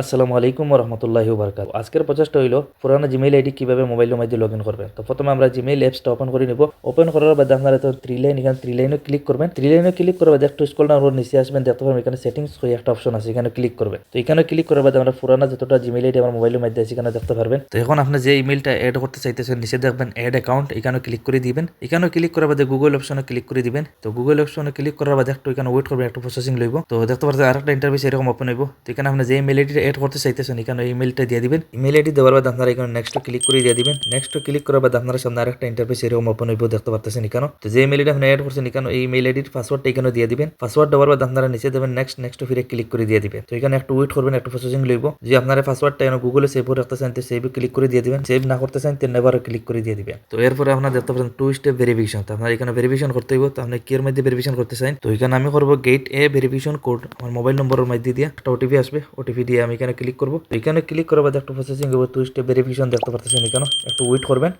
আসসালামু আলাইকুম রহমতুল্লাহি বারকাত আজকের প্রচেষ্টা হইল পুরানো জিমেইল আইডি কীভাবে মোবাইলের মধ্যে লগ ইন করবে তো প্রথমে আমরা জিমেইল অ্যাপসটা ওপেন করে নিব। ওপেন করার বাদে আপনারা তো থ্রি লাইন এখানে থ্রি লাইনে ক্লিক করবেন। থ্রি লাইনে ক্লিক করার বাদে একটু স্কল ডাউন নিচে আসবেন। দেখতে পারবেন এখানে সেটিংস হয়ে একটা অপশন আছে, এখানে ক্লিক করবে তো এখানে ক্লিক করার বাদে আমরা পুরানো যতটা জিমেইল আইডি আমার মোবাইলের মধ্যে আছে, এখানে দেখতে পারবেন। তো এখন আপনি যে ইমেলটা অ্যাড করতে চাইতেছেন, নিচে দেখবেন অ্যাড অ্যাকাউন্ট এখানে ক্লিক করে দিবেন। এখানে ক্লিক করার বাদে গুগল অপশনে ক্লিক করে দিবেন। তো গুগল অপশনে ক্লিক করার বাদে একটু এখানে ওয়েট করবেন, একটু প্রসেসিং লইব। তো দেখতে পাচ্ছেন আরেকটা ইন্টারভিউ এরকম ওপেন হইব। তো এখানে আপনি যে ইমেল আইডি অ্যাড করতে চাইতেছেন, এখানে ইমেলটা দিয়ে দিবেন। ইমেল আইডি দেওয়ার বাদে আপনারা এখানে নেক্সট ক্লিক করে দিয়ে দিবেন। নেক্সট ক্লিক করার বাদে আপনারা সামনে আরেকটা ইন্টারভিউ এরকম ওপেন হইব, দেখতে পাচ্ছেন এখানে তো যে ইমেল আইডি আপনি অ্যাড করছেন এখানে এই ইমেল আইডির পাসওয়ার্ডটা এখানে দিয়ে দিবেন। পাসওয়ার্ড দেওয়ার বাদে আপনারা নিচে দেবেন নেক্সট নেক্সট ফিরে ক্লিক করে দিয়ে দিবেন। তো এখানে একটু ওয়েট করবেন, একটু প্রসেসিং লইব। যে আপনারা পাসওয়ার্ডটা এখানে গুগলে সেভ করে রাখতে চান তো সেভ ক্লিক করে দিয়ে দিবেন। সেভ না করতে চান তো নেবার ক্লিক করে দিয়ে দিবেন। তো এরপরে আপনারা দেখতে পাচ্ছেন টু স্টেপ ভেরিফিকেশন তো আপনার এখানে ভেরিফিকেশন করতে হইব। তো আপনি কির মধ্যে ভেরিফিকেশন করতে চান তো এখানে আমি করব গেট এ ভেরিফিকেশন কোড আমার মোবাইল নম্বরের মধ্যে দিয়ে একটা ওটিপি আসবে। ওটিপি দিয়ে আমি এখানে ক্লিক করব। তো এখানে ক্লিক করার বাদে একটু প্রসেসিং হবে টু স্টেপ ভেরিফিকেশন দেখতে পাচ্ছেন এখানে। একটু ওয়েট করবেন।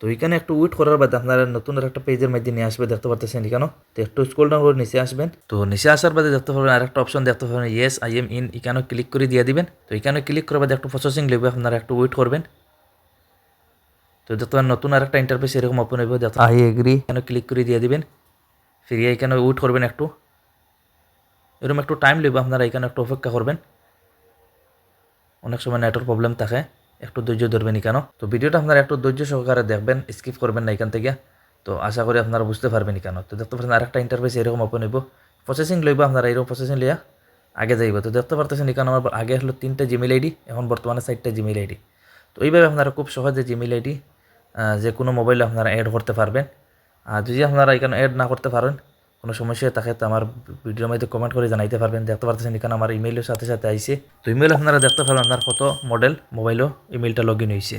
তো এখানে একটু ওয়েট করার বাদে আপনারা নতুন আর একটা পেজের মধ্যে নিয়ে আসবে দেখতে পারতেছেন এখানে। তো একটু স্ক্রল ডাউন করে নিচে আসবেন। তো নিচে আসার বাদে দেখতে পারবেন আরেকটা অপশন দেখতে পারবেন ইয়েস আই এম ইন এখানে ক্লিক করে দিয়ে দিবেন। তো এখানে ক্লিক করার বাদে একটু প্রসেসিং লাগবে আপনারা একটু ওয়েট করবেন। তো দেখতে পারেন নতুন আরেকটা ইন্টারফেস এরকম ওপেন হইব দেখতে আই এগ্রি এখানে ক্লিক করে দিয়ে দিবেন। ফিরিয়ে এখানে ওয়েট করবেন একটু। এরকম একটু টাইম লাগবে আপনারা এখানে একটু অপেক্ষা করবেন। অনেক সময় নেটওয়ার্ক প্রবলেম থাকে, একটু ধৈর্য ধরবেন কেন তো ভিডিওটা আপনারা একটু ধৈর্য সহকারে দেখবেন স্কিপ করবেন না এখান থেকে। তো আশা করি আপনারা বুঝতে পারবেন কেন তো দেখতে পাচ্ছেন আরেকটা ইন্টারফেস এরকম ওপেন হইব। প্রসেসিং লইব আপনারা, এরকম প্রসেসিং লইয়া আগে যাইব। তো দেখতে পারতেছেন এখানে আমার আগে আসলো তিনটা জিমেল আইডি এখন বর্তমানে চারটা জিমেল আইডি তো এইভাবে আপনারা খুব সহজে জিমেল আইডি যে কোনো মোবাইলে আপনারা অ্যাড করতে পারবেন। আর যদি আপনারা এখানে অ্যাড না করতে পারেন কোনো সমস্যা থাকে তো আমার ভিডিওর মধ্যে কমেন্ট করে জানাইতে পারবেন। দেখতে পারতেছেন এখানে আমার ইমেইলের সাথে সাথে আইসে তো ইমেল আপনারা দেখতে পারবেন, আপনার কত মডেল মোবাইলও ইমেলটা লগ ইন হয়েছে